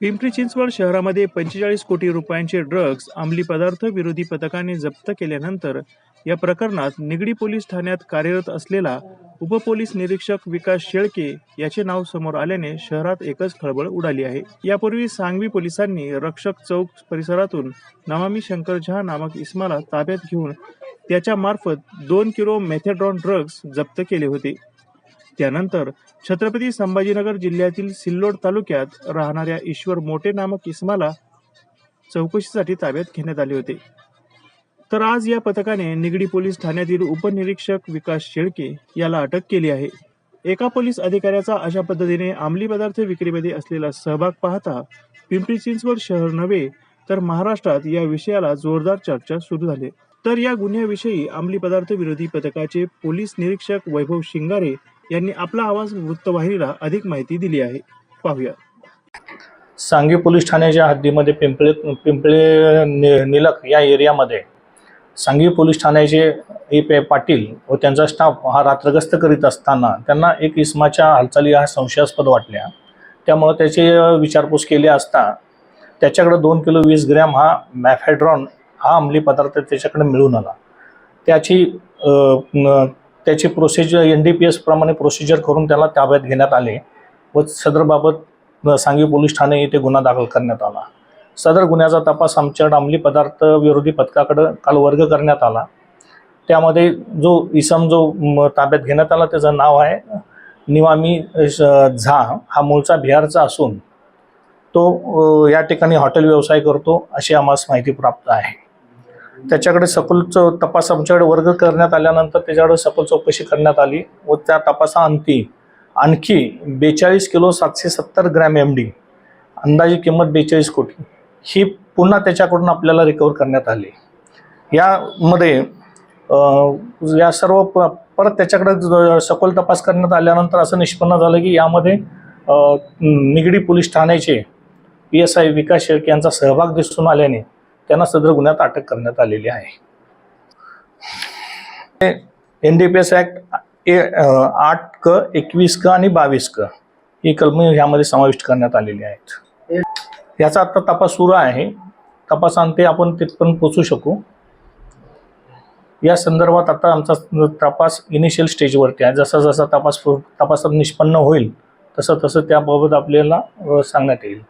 पिंपरी चिंचवड शहरामध्ये पंचेचाळीस कोटी रुपयांचे ड्रग्ज अंमली पदार्थ विरोधी पथकाने जप्त केल्यानंतर या प्रकरणात निगडी पोलीस ठाण्यात कार्यरत असलेला उपपोलीस निरीक्षक विकास शेळके याचे नाव समोर आल्याने शहरात एकच खळबळ उडाली आहे. यापूर्वी सांगवी पोलिसांनी रक्षक चौक परिसरातून नमामी शंकर झा नामक इसमाला ताब्यात घेऊन त्याच्या मार्फत दोन किलो मेथेड्रॉन ड्रग्ज जप्त केले होते. त्यानंतर छत्रपती संभाजीनगर जिल्ह्यातील सिल्लोड तालुक्यात राहणाऱ्या ईश्वर मोटे नामक इसमाला चौकशीसाठी ताब्यात घेण्यात आले होते. तर आज या पथकाने निगडी पोलीस ठाण्यातील उपनिरीक्षक विकास शेळके याला अटक केली आहे. एका पोलीस अधिकाऱ्याचा अशा पद्धतीने अंमली पदार्थ विक्रीमध्ये असलेला सहभाग पाहता पिंपरी चिंचवड शहर नव्हे तर महाराष्ट्रात या विषयाला जोरदार चर्चा सुरू झाली. तर या गुन्ह्याविषयी अंमली पदार्थ विरोधी पथकाचे पोलीस निरीक्षक वैभव शिंगारे यांनी आपला आवाज वृत्तवाहिनीला अधिक माहिती दिली आहे. पाहूया. सांगे पोलीस ठाण्याच्या हद्दीमध्ये पिंपळे पिंपळे नि निलक या एरियामध्ये सांगवी पोलीस ठाण्याचे ए पे पाटील व त्यांचा स्टाफ हा रात्रगस्त करीत असताना त्यांना एक इसमाच्या हालचाली हा संशयास्पद वाटल्या. त्यामुळे त्याची विचारपूस केली असता त्याच्याकडे दोन किलो वीस ग्रॅम हा मॅफॅड्रॉन हा अंमली पदार्थ त्याच्याकडे मिळून आला. त्याची त्याची प्रोसिजर एन डी पी एसप्रमाणे प्रोसिजर करून त्याला ताब्यात घेण्यात आले व सदरबाबत सांगवी पोलीस ठाणे येथे गुन्हा दाखल करण्यात आला. सदर गुन्ह्याचा तपास आमच्या अंमली पदार्थ विरोधी पथकाकडं काल वर्ग करण्यात आला. त्यामध्ये जो इसम जो ताब्यात घेण्यात आला त्याचं नाव आहे निवामी झा. हा मूळचा बिहारचा असून तो या ठिकाणी हॉटेल व्यवसाय करतो अशी आम्हाला माहिती प्राप्त आहे. त्याच्याकडे सखोल तपास आमच्याकडे वर्ग करण्यात आल्यानंतर त्याच्याकडे सखोल चौकशी करण्यात आली व त्या तपासाअंती आणखी बेचाळीस किलो सातशे सत्तर ग्रॅम एम डी अंदाजे किंमत बेचाळीस कोटी ही पुन्हा त्याच्याकडून आपल्याला रिकवर करण्यात आली. यामध्ये या सर्व प परत त्याच्याकडे सखोल तपास करण्यात आल्यानंतर असं निष्पन्न झालं की यामध्ये निगडी पोलीस ठाण्याचे P S I Vikas Shelke यांचा सहभाग दिसून आल्याने त्यांना सदर गुन्ह्यात अटक करण्यात आलेली आहे. N D P S act आठ क एकवीस क आणि बावीस क ही कलमे ह्यामध्ये समाविष्ट करण्यात आलेली आहेत. याचा आता तपास सुरू आहे. तपासांते आपण तिथपर्यंत पोचू शकू. या संदर्भात आता आमचा तपास इनिशियल स्टेजवरती आहे. जसा जसा तपास तपासात निष्पन्न होईल तसं तसं त्याबाबत आपल्याला सांगण्यात येईल.